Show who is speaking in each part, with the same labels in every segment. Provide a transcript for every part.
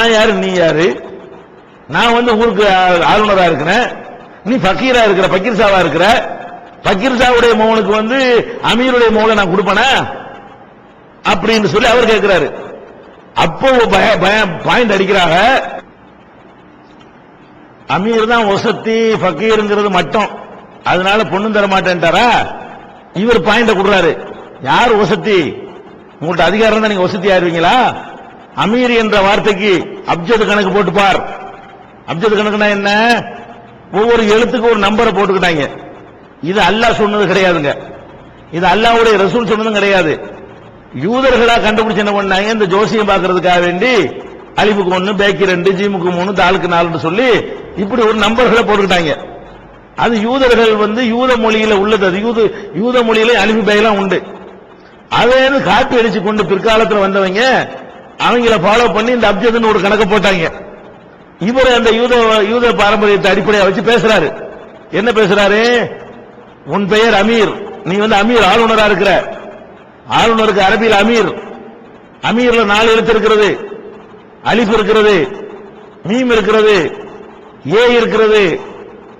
Speaker 1: நான் யாரு? நீ யாரு? நான் வந்து ஊருக்கு ஆ- ஆளுநரா இருக்கிறேன். நீ பக்கீரா இருக்கிற பக்கீர் சாவா இருக்கிற. பக்கீர் சாவுடைய மோகனுக்கு வந்து அமீருடைய மோகனை நான் கொடுப்பேனா? அப்படின்னு சொல்லி அவர் கேட்கிறாரு அப்போ பாயிண்ட் அடிக்கிறாங்க. அமீர் தான் ஒசத்தி பக்கீருங்கிறது மட்டும். அதனால பொண்ணும் தர மாட்டேன்ட்டாரா? இவர் பாயிண்ட கொடுறாரு. யார் ஒசத்தி உங்கள்ட்ட அதிகாரம் தான் நீங்க ஒசத்தி ஆயிருவீங்களா? அமீர் என்ற வார்த்தைக்கு அப்ஜத் கணக்கு போட்டு பார் அப்ஜத் கணக்குனா என்ன? ஒவ்வொரு எழுத்துக்கு ஒரு நம்பரை போட்டுக்கிட்டாங்க. இது அல்லாஹ் சொன்னது கிடையாதுங்க. இது அல்லாவுடைய ரசூல் சொன்னதும் கிடையாது. யூதர்களா கண்டுபிடிச்சு என்ன பண்ணாங்க? இந்த ஜோசியம் பார்க்கறதுக்காக வேண்டி அலிபுக்கு ஒன்னு பேக்கி ரெண்டு ஜீமுக்கு மூணு தாளுக்கு நாலுன்னு சொல்லி இப்படி ஒரு நம்பர்களை போட்டுக்கிட்டாங்க. அது யூதர்கள் வந்து யூத மொழியில உள்ளது. அது யூத யூத மொழியில அலிபு பேலாம் உண்டு. அதே காப்பி அடிச்சு கொண்டு பிற்காலத்தில் வந்தவங்க அவங்கள ஃபாலோ பண்ணி இந்த அப்ஜதுன்னு ஒரு கணக்கு போட்டாங்க. இவர் அந்த யூத யூத பாரம்பரியத்தை அடிப்படையாக வச்சு பேசுறாரு. என்ன பேசுறாரு? உன் பெயர் அமீர். நீ வந்து அமீர் ஆளுநரா இருக்கிற. ஆளுநருக்கு அரபியில் அமீர். அமீர்ல நாலு எழுத்து இருக்கிறது. அலிஃப் இருக்கிறது. மீம் இருக்கிறது. ஏ இருக்கிறது.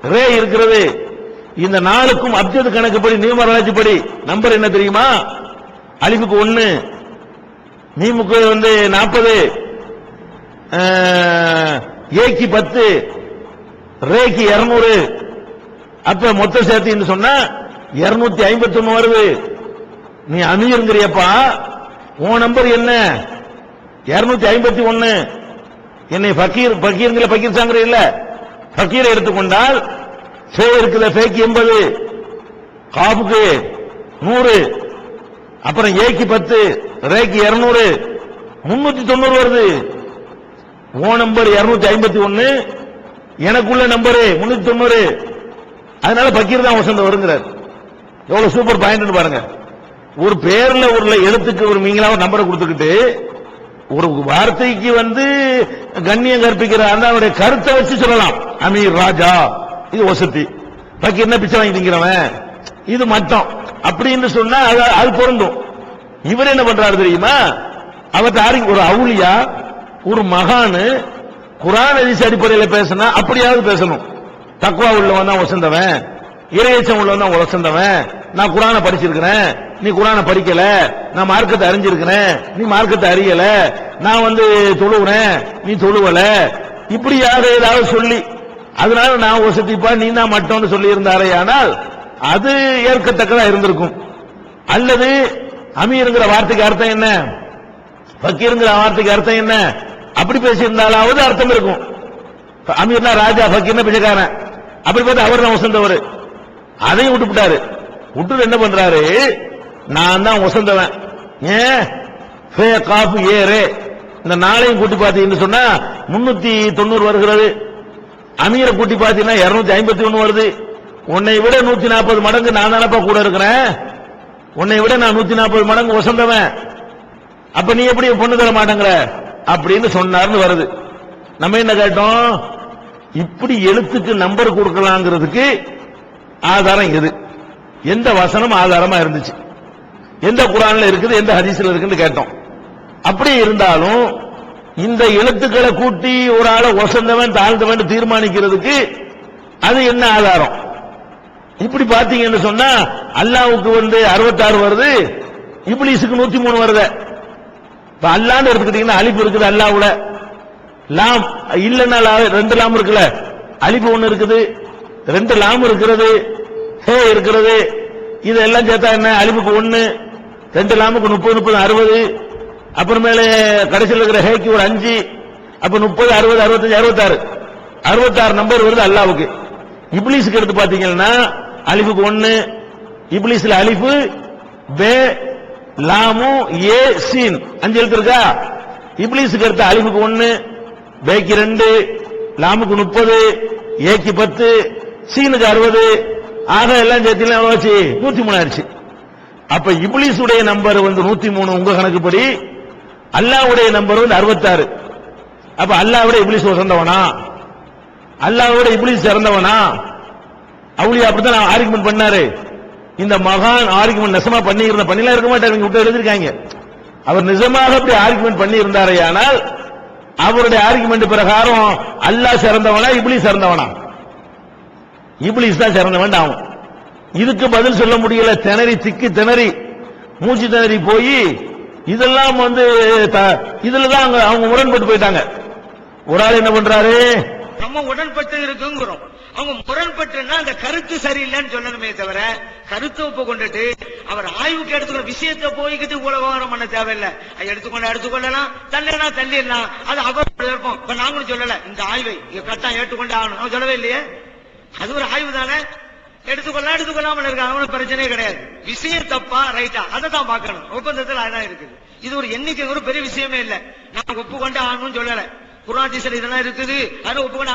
Speaker 1: ரே இருக்கிறது. இந்த நாளுக்கும் அப்ஜத் கணக்குப்படி நியமராட்சிப்படி நம்பர் என்ன தெரியுமா? அலிஃபுக்கு ஒன்னு மீமுக்கு வந்து நாற்பது ஏக்கு பத்து ரேக்கு இருநூறு. அப்ப மொத்த சேர்த்தின்னு சொன்னா இருநூத்தி ஐம்பத்தி ஒண்ணு வருது. நீ அமீருங்கிறியப்பா உன் நம்பர் என்ன? இருநூத்தி ஐம்பத்தி ஒன்னு என்னை பக்கீர் ஃபக்கீருங்கிற பக்கீர் சாங்கிற இல்ல. பக்கீரை எடுத்துக்கொண்டால் சே இருக்குல்ல ஃபேக்கு எண்பது காபுக்கு நூறு அப்புறம் ஏக்கு பத்து ரேக்கு இருநூறு முன்னூத்தி தொண்ணூறு வருது. ஓ நம்பர் இருநூத்தி ஐம்பத்தி ஒன்னு எனக்குள்ள நம்பரு முன்னூத்தி தொண்ணூறு. அதனால பக்கீர் தான் வசந்த வருங்கிறார். எவ்வளவு சூப்பர் பாயிண்ட் பாருங்க. ஒரு பேர்ல ஒரு எழுத்துக்கு ஒரு மீங்களா ஒரு நம்பரை கொடுத்துக்கிட்டு ஒரு வார்த்தைக்கு வந்து கண்ணியம் கற்பிக்கிற அந்த அவருடைய கருத்தை வச்சு சொல்லலாம். அமீர் ராஜா இது வசதி. பக்கீர் என்ன பிச்சை வாங்கி திங்கிறவன் இது மட்டும். அப்படின்னு சொன்னா அது அது பொருந்தும். இவர் என்ன பண்றாரு தெரியுமா? அவர் யாருக்கு ஒரு அவுளியா ஒரு மகானு குரான் அதிசி அடிப்படையில் பேசினா அப்படியாவது பேசணும். தக்குவா உள்ளவன் தான் உசந்தவன். இறையச்சம் உள்ளவன் தான் உசந்தவன் நான் குரானை படிச்சிருக்கிறேன். நீ குரானை படிக்கல. நான் மார்க்கத்தை அறிஞ்சிருக்கிறேன். நீ மார்க்கத்தை அறியல. நான் வந்து தொழுகிறேன் நீ தொழுவல. இப்படி யாரு ஏதாவது சொல்லி அதனால நான் வசதிப்பா நீ தான் மட்டும்னு சொல்லி இருந்தாரே ஆனால் அது ஏற்கத்தக்கதா இருந்திருக்கும். அல்லது அமீருங்கிற வார்த்தைக்கு அர்த்தம் என்ன? ஃபக்கீருங்கிற வார்த்தைக்கு அர்த்தம் என்ன? அப்படி பேசியிருந்தாலாவது அர்த்தம் இருக்கும். அமீர்னா ராஜா பக்கீர்னா பிச்சைக்காரன். அப்படி பார்த்து அவர் தான் உசந்தவர். அதையும் விட்டுவிட்டாரு விட்டு என்ன பண்றாரு? நான் தான் உசந்தவன். ஏன் ஃபே காஃபு ஏரே இந்த நாளையும் கூட்டி பார்த்தீங்கன்னு சொன்னா முன்னூத்தி தொண்ணூறு வருகிறது. அமீரை கூட்டி பார்த்தீங்கன்னா இருநூத்தி ஐம்பத்தி ஒன்னு வருது. உன்னை விட நூத்தி நாற்பது மடங்கு நான் தானப்பா கூட இருக்கிறேன். உன்னை விட நான் நூத்தி நாற்பது மடங்கு ஒசந்தவன் அப்ப நீ எப்படி பொண்ணு தர மாட்டேங்கிற? அப்படின்னு சொன்னார்னு வருது. நம்ம என்ன கேட்டோம்? இப்படி எழுத்துக்கு நம்பர் கொடுக்கலாங்கிறதுக்கு ஆதாரம் எது எந்த வசனம் ஆதாரமா இருந்துச்சு? எந்த குரான்ல இருக்குது எந்த ஹதீஸ்ல இருக்குன்னு கேட்டோம். அப்படி இருந்தாலும் இந்த எழுத்துக்களை கூட்டி ஒரு ஆளை ஒசந்தவன் தாழ்ந்தவன் தீர்மானிக்கிறதுக்கு அது என்ன ஆதாரம்? இப்படி பாத்தீங்கன்னு சொன்னா அல்லாவுக்கு வந்து அறுபத்தாறு வருது இப்லீஸுக்கு நூத்தி மூணு வருது. இப்ப அல்லான்னு எடுத்துக்கிட்டீங்கன்னா அழிப்பு இருக்குது அல்லாவுல. லாம் இல்லைன்னா லா- ரெண்டு லாம் இருக்குல்ல. அழிப்பு ஒண்ணு இருக்குது ரெண்டு லாம் இருக்கிறது ஹே இருக்கிறது. இதெல்லாம் சேர்த்தா என்ன? அழிப்புக்கு ஒண்ணு ரெண்டு லாமுக்கு முப்பது முப்பது அறுபது. அப்புறமேலே கடைசியில் இருக்கிற ஹேக்கு ஒரு அஞ்சு அப்ப முப்பது அறுபது அறுபத்தஞ்சு அறுபத்தாறு. அறுபத்தாறு நம்பர் வருது அல்லாவுக்கு. இப்ளீஸுக்கு எடுத்து பாத்தீங்கன்னா அலிஃபுக்கு ஒன்னு இப்லீஸ்ல அலிஃபு பே லாமு ஏ சீன். அஞ்சு எழுத்து இருக்கா இப்லீஸுக்கு எடுத்த அலிஃபுக்கு ஒன்னு பேக்கு ரெண்டு லாமுக்கு முப்பது ஏக்கு பத்து சீனுக்கு அறுபது. ஆக எல்லாம் சேர்த்து எவ்வளோச்சு நூத்தி மூணு ஆயிடுச்சு. அப்ப இப்லீஸ் உடைய நம்பர் வந்து நூத்தி மூணு உங்க கணக்குப்படி அல்லாவுடைய நம்பர் வந்து அறுபத்தாறு. அப்ப அல்லாவுடைய இப்லீஸ் சிறந்தவனா? அல்லாவோட இப்லீஸ் சிறந்தவனா? அவளியா அப்படித்தான் ஆர்குமெண்ட் பண்ணாரு. இந்த மகான் ஆர்குமெண்ட் நெசமா பண்ணி இருந்த பண்ணிலாம் இருக்க மாட்டாரு இங்க விட்டு எழுதிருக்காங்க அவர் நிஜமாக அப்படி ஆர்குமெண்ட் பண்ணி இருந்தாரே ஆனால் அவருடைய ஆர்குமெண்ட் பிரகாரம் அல்லாஹ் சிறந்தவனா இப்படி சிறந்தவனா? இப்படி தான் சிறந்தவன் ஆகும் இதுக்கு பதில் சொல்ல முடியல. திணறி திக்கு திணறி மூச்சு திணறி போய் இதெல்லாம் வந்து த- இதுல தான் அவங்க- அவங்க முரண்பட்டு போயிட்டாங்க. ஒரு ஆள் என்ன பண்றாரு?
Speaker 2: நம்ம உடன்பட்டு இருக்குங்கிறோம். அவங்க முரண்பட்டுன்னா அந்த கருத்து சரியில்லைன்னு சொல்லணுமே தவிர கருத்தை ஒப்பு கொண்டுட்டு அவர் ஆய்வுக்கு எடுத்துக்கிற விஷயத்தை போய்கிட்டு உலகம் பண்ண தேவையில்லை. அதை எடுத்துக்கொண்டு எடுத்துக்கொள்ளலாம். தள்ளினா தள்ளிடலாம். அது அவரோட விருப்பம். இப்ப நாங்களும் சொல்லல. இந்த ஆய்வை இங்க கட்டாயம் ஏற்றுக்கொண்டு ஆகணும். அவன் சொல்லவே இல்லையே. அது ஒரு ஆய்வு தானே. எடுத்துக்கொள்ளலாம் எடுத்துக்கொள்ளாமல் இருக்க அவனுக்கு பிரச்சனையே கிடையாது. விஷயம் தப்பா ரைட்டா? அதை தான் பார்க்கணும். ஒப்பந்தத்தில் அதான் இருக்குது. இது ஒரு எண்ணிக்கை ஒரு பெரிய விஷயமே இல்லை. நான் ஒப்புக்கொண்டு ஆகணும்னு சொல்லல. குரான் இதெல்லாம் இருக்குது. அதை ஒப்புக்கொண்டு